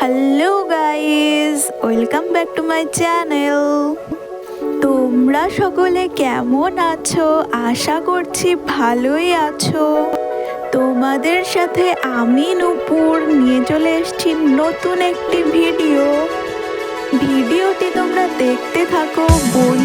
Hello guys welcome back to my channel তোমরা সকলে কেমন আছো? আশা করছি ভালোই আছো। তোমাদের সাথে আমি নূপুর নিয়ে চলে এসছি নতুন একটি ভিডিও। ভিডিওটি তোমরা দেখতে থাকো, বই